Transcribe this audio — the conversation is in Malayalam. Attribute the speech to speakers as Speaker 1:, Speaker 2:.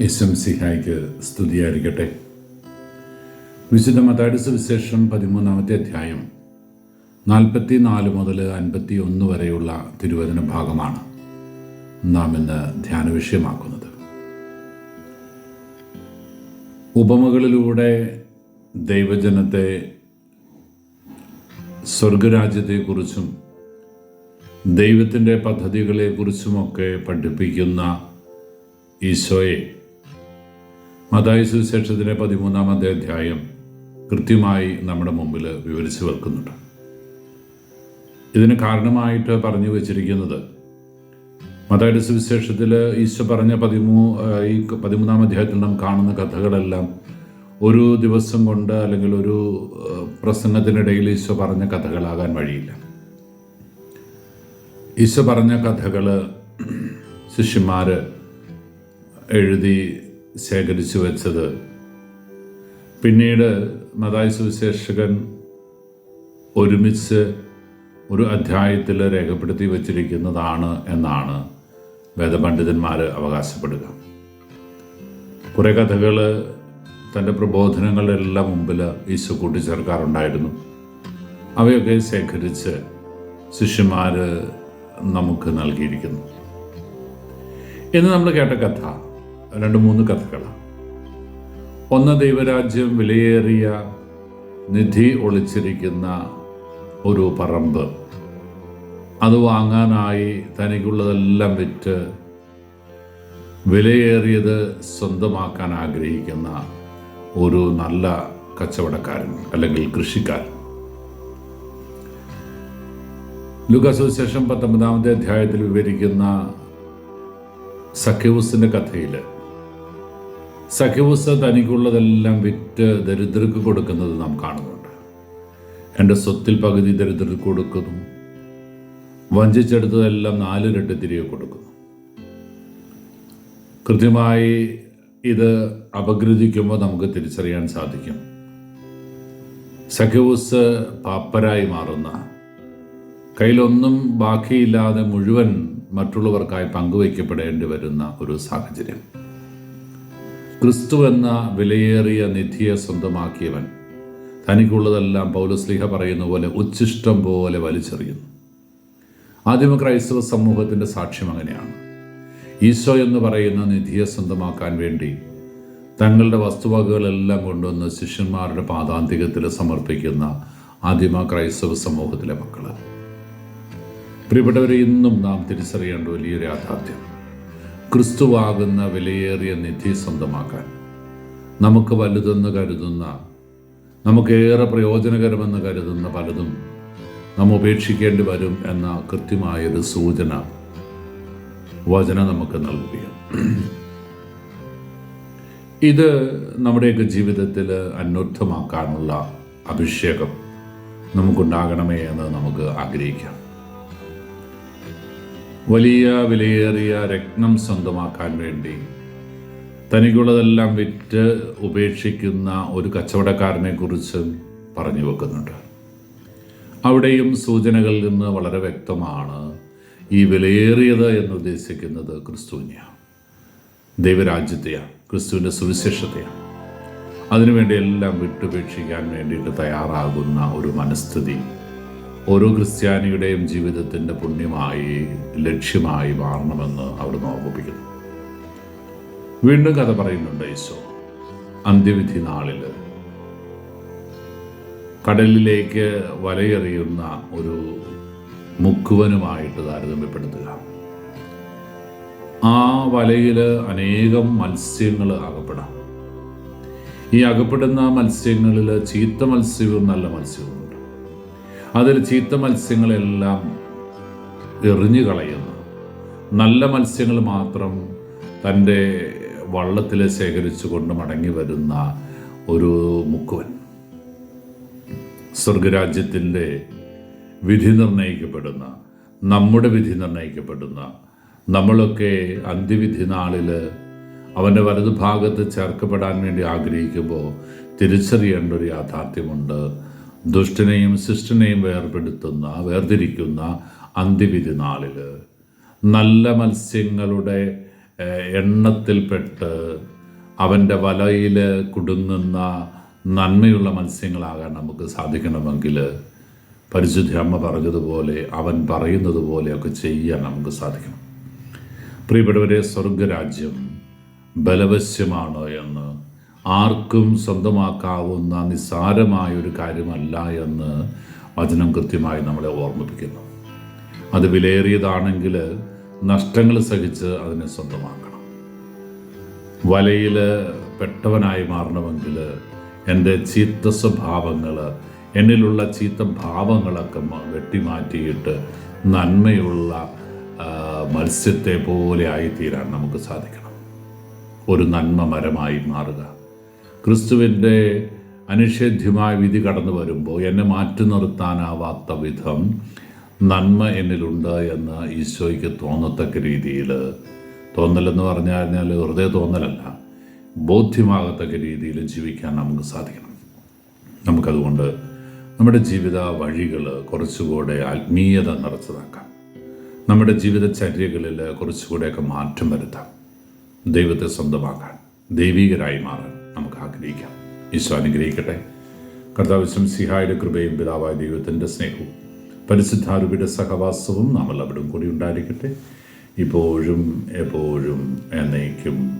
Speaker 1: എം സിഹായ്ക്ക് സ്തുതിയായിരിക്കട്ടെ. വിശുദ്ധ മതാടി സുവിശേഷം പതിമൂന്നാമത്തെ അധ്യായം നാൽപ്പത്തി നാല് മുതൽ അൻപത്തി ഒന്ന് വരെയുള്ള തിരുവചന ഭാഗമാണ് നാം ഇന്ന് ധ്യാന വിഷയമാക്കുന്നത്. ഉപമകളിലൂടെ ദൈവജനത്തെ സ്വർഗരാജ്യത്തെക്കുറിച്ചും ദൈവത്തിന്റെ പദ്ധതികളെക്കുറിച്ചുമൊക്കെ പഠിപ്പിക്കുന്ന ഈശോയെ മതായി സുവിശേഷത്തിലെ പതിമൂന്നാമത്തെ അധ്യായം കൃത്യമായി നമ്മുടെ മുമ്പിൽ വിവരിച്ചു വെക്കുന്നുണ്ട്. ഇതിന് കാരണമായിട്ട് പറഞ്ഞു വച്ചിരിക്കുന്നത് മതായുടെ സുവിശേഷത്തിൽ ഈശോ പറഞ്ഞ പതിമൂ ഈ പതിമൂന്നാം അധ്യായത്തിൽ നാം കാണുന്ന കഥകളെല്ലാം ഒരു ദിവസം കൊണ്ട് അല്ലെങ്കിൽ ഒരു പ്രസംഗത്തിനിടയിൽ ഈശോ പറഞ്ഞ കഥകളാകാൻ വഴിയില്ല. ഈശോ പറഞ്ഞ കഥകൾ ശിഷ്യന്മാർ എഴുതി ശേഖരിച്ചു വെച്ചത്. പിന്നീട് മതായ സുവിശേഷകൻ ഒരുമിച്ച് ഒരു അധ്യായത്തിൽ രേഖപ്പെടുത്തി വച്ചിരിക്കുന്നതാണ് എന്നാണ് വേദപണ്ഡിതന്മാർ അവകാശപ്പെടുക. കുറേ കഥകൾ തന്റെ പ്രബോധനങ്ങളെല്ലാം മുമ്പിൽ ഈശോ കൂട്ടിച്ചേർക്കാറുണ്ടായിരുന്നു. അവയൊക്കെ ശേഖരിച്ച് ശിഷ്യന്മാർ നമുക്ക് നൽകിയിരിക്കുന്നു. ഇന്ന് നമ്മൾ കേട്ട കഥ രണ്ട് മൂന്ന് കഥകളാണ് ഒന്ന് ദൈവരാജ്യം വിലയേറിയ നിധി ഒളിച്ചിരിക്കുന്ന ഒരു പറമ്പ്. അത് വാങ്ങാനായി തനിക്കുള്ളതെല്ലാം വിറ്റ് വിലയേറിയത് സ്വന്തമാക്കാൻ ആഗ്രഹിക്കുന്ന ഒരു നല്ല കച്ചവടക്കാരൻ അല്ലെങ്കിൽ കൃഷിക്കാരൻ. ലുക്കാസുവിശേഷം പത്തൊമ്പതാമത്തെ അധ്യായത്തിൽ വിവരിക്കുന്ന സഖ്യൂസിന്റെ കഥയിൽ സഖ്യവുസ് തനിക്കുള്ളതെല്ലാം വിറ്റ് ദരിദ്രർക്ക് കൊടുക്കുന്നത് നാം കാണുന്നുണ്ട്. എന്റെ സ്വത്തിൽ പകുതി ദരിദ്രർക്ക് കൊടുക്കുന്നു. വഞ്ചിച്ചെടുത്തതെല്ലാം നാലിരട്ടി തിരികെ കൊടുക്കുന്നു. കൃത്യമായി ഇത് അപഗ്രഥിക്കുമ്പോൾ നമുക്ക് തിരിച്ചറിയാൻ സാധിക്കും. സഖ്യപുസ് പാപ്പരായി മാറുന്ന കയ്യിലൊന്നും ബാക്കിയില്ലാതെ മുഴുവൻ മറ്റുള്ളവർക്കായി പങ്കുവയ്ക്കപ്പെടേണ്ടി വരുന്ന ഒരു സാഹചര്യം. ക്രിസ്തു എന്ന വിലയേറിയ നിധിയെ സ്വന്തമാക്കിയവൻ. തനിക്കുള്ളതെല്ലാം പൗലസ്ലിഹ പറയുന്ന പോലെ ഉച്ഛിഷ്ടം പോലെ വലിച്ചെറിയുന്നു. ആദിമ ക്രൈസ്തവ സമൂഹത്തിന്റെ സാക്ഷ്യം അങ്ങനെയാണ്. ഈശോ എന്ന് പറയുന്ന നിധിയെ സ്വന്തമാക്കാൻ വേണ്ടി തങ്ങളുടെ വസ്തുവകകളെല്ലാം കൊണ്ടുവന്ന് ശിഷ്യന്മാരുടെ പാതാന്തികത്തിൽ സമർപ്പിക്കുന്ന ആദിമ ക്രൈസ്തവ സമൂഹത്തിലെ മക്കൾ പ്രിയപ്പെട്ടവരെ ഇന്നും നാം തിരിച്ചറിയേണ്ട വലിയൊരു യാഥാർത്ഥ്യം. ക്രിസ്തുവാകുന്ന വിലയേറിയ നിധി സ്വന്തമാക്കാൻ. നമുക്ക് വലുതെന്ന് കരുതുന്ന നമുക്കേറെ പ്രയോജനകരമെന്ന് കരുതുന്ന പലതും നാം ഉപേക്ഷിക്കേണ്ടി വരും എന്ന കൃത്യമായൊരു സൂചന വചന നമുക്ക് നൽകുകയാണ്. ഇത് നമ്മുടെയൊക്കെ ജീവിതത്തിൽ അന്വർത്ഥമാക്കാനുള്ള അഭിഷേകം നമുക്കുണ്ടാകണമേ എന്ന് നമുക്ക് ആഗ്രഹിക്കാം. വലിയ വിലയേറിയ രത്നം സ്വന്തമാക്കാൻ വേണ്ടി തനിക്കുള്ളതെല്ലാം വിറ്റ് ഉപേക്ഷിക്കുന്ന ഒരു കച്ചവടക്കാരനെ കുറിച്ച് പറഞ്ഞു വെക്കുന്നുണ്ട്. അവിടെയും സൂചനകളിൽ നിന്ന് വളരെ വ്യക്തമാണ്. ഈ വിലയേറിയത് എന്നുദ്ദേശിക്കുന്നത് ക്രിസ്തുവിനെയാണ്. ദൈവരാജ്യത്തെയാണ് ക്രിസ്തുവിന്റെ സുവിശേഷത്തെയാണ്. അതിനുവേണ്ടി എല്ലാം വിട്ടുപേക്ഷിക്കാൻ വേണ്ടിയിട്ട് തയ്യാറാകുന്ന ഒരു മനസ്ഥിതി ഓരോ ക്രിസ്ത്യാനിയുടെയും ജീവിതത്തിന്റെ പുണ്യമായി ലക്ഷ്യമായി മാറണമെന്ന് അവിടുന്ന് ഓർമ്മിപ്പിക്കുന്നു. വീണ്ടും കഥ പറയുന്നുണ്ട് ഈശോ അന്ത്യവിധി നാളിൽ കടലിലേക്ക് വലയെറിയുന്ന ഒരു മുക്കുവനുമായിട്ട് താരതമ്യപ്പെടുത്തുക. ആ വലയിൽ അനേകം മത്സ്യങ്ങൾ അകപ്പെടാം. ഈ അകപ്പെടുന്ന മത്സ്യങ്ങളിൽ ചീത്ത മത്സ്യവും നല്ല മത്സ്യവുമുണ്ട്. അതിൽ ചീത്ത മത്സ്യങ്ങളെല്ലാം എറിഞ്ഞു കളയുന്നു. നല്ല മത്സ്യങ്ങൾ മാത്രം തന്റെ വള്ളത്തിൽ ശേഖരിച്ചു കൊണ്ട് മടങ്ങി വരുന്ന ഒരു മുക്കുവൻ. സ്വർഗരാജ്യത്തിന്റെ വിധി നിർണയിക്കപ്പെടുന്ന നമ്മുടെ വിധി നിർണയിക്കപ്പെടുന്ന നമ്മളൊക്കെ അന്ത്യവിധി നാളിൽ അവന്റെ വലതുഭാഗത്ത് ചേർക്കപ്പെടാൻ വേണ്ടി ആഗ്രഹിക്കുമ്പോൾ തിരിച്ചറിയേണ്ട ഒരു യാഥാർത്ഥ്യമുണ്ട്. ദുഷ്ടനെയും ശിഷ്ടനെയും വേർപെടുത്തുന്ന വേർതിരിക്കുന്ന അന്ത്യവിധി നാളിൽ നല്ല മത്സ്യങ്ങളുടെ എണ്ണത്തിൽപ്പെട്ട് അവന്റെ വലയിൽ കുടുങ്ങുന്ന നന്മയുള്ള മത്സ്യങ്ങളാകാൻ നമുക്ക് സാധിക്കണമെങ്കിൽ പരിശുദ്ധ അമ്മ പറഞ്ഞതുപോലെ അവൻ പറയുന്നത് പോലെയൊക്കെ ചെയ്യാൻ നമുക്ക് സാധിക്കണം. പ്രിയപ്പെട്ടവരെ സ്വർഗരാജ്യം ബലവശ്യമാണ് എന്ന് ആർക്കും സ്വന്തമാക്കാവുന്ന നിസ്സാരമായൊരു കാര്യമല്ല എന്ന് വചനം കൃത്യമായി നമ്മളെ ഓർമ്മിപ്പിക്കുന്നു. അത് വിലയേറിയതാണെങ്കിൽ നഷ്ടങ്ങൾ സഹിച്ച് അതിനെ സ്വന്തമാക്കണം. വലയിൽ പെട്ടവനായി മാറണമെങ്കിൽ എന്റെ ചീത്ത സ്വഭാവങ്ങൾ എന്നിലുള്ള ചീത്ത ഭാവങ്ങളൊക്കെ വെട്ടിമാറ്റിയിട്ട് നന്മയുള്ള മത്സ്യത്തെ പോലെ ആയിത്തീരാൻ നമുക്ക് സാധിക്കണം. ഒരു നന്മ മരമായി മാറുക. ക്രിസ്തുവിന്റെ അനിഷേധ്യമായ വിധി കടന്നു വരുമ്പോൾ എന്നെ മാറ്റി നിർത്താനാവാത്ത വിധം നന്മ എന്നിലുണ്ട് എന്ന് ഈശോയ്ക്ക് തോന്നത്തക്ക രീതിയിൽ തോന്നലെന്ന് പറഞ്ഞു കഴിഞ്ഞാൽ വെറുതെ തോന്നലല്ല ബോധ്യമാകത്തക്ക രീതിയിൽ ജീവിക്കാൻ നമുക്ക് സാധിക്കണം. നമുക്കതുകൊണ്ട് നമ്മുടെ ജീവിത വഴികൾ കുറച്ചുകൂടെ ആത്മീയത നിറച്ചതാക്കാം. നമ്മുടെ ജീവിതചര്യകളിൽ കുറച്ചുകൂടെയൊക്കെ മാറ്റം വരുത്താം. ദൈവത്തെ സ്വന്തമാക്കാൻ ദൈവികരായി മാറാൻ. നമുക്ക് ആഗ്രഹിക്കാം. ഈശോ അനുഗ്രഹിക്കട്ടെ. കർത്താവിശ്വം സിഹായുടെ കൃപയും പിതാവായ ദൈവത്തിന്റെ സ്നേഹവും പരിശുദ്ധാരൂപിയുടെ സഹവാസവും നാം എല്ലാവരും കൂടി ഉണ്ടായിരിക്കട്ടെ. ഇപ്പോഴും എപ്പോഴും എന്നേക്കും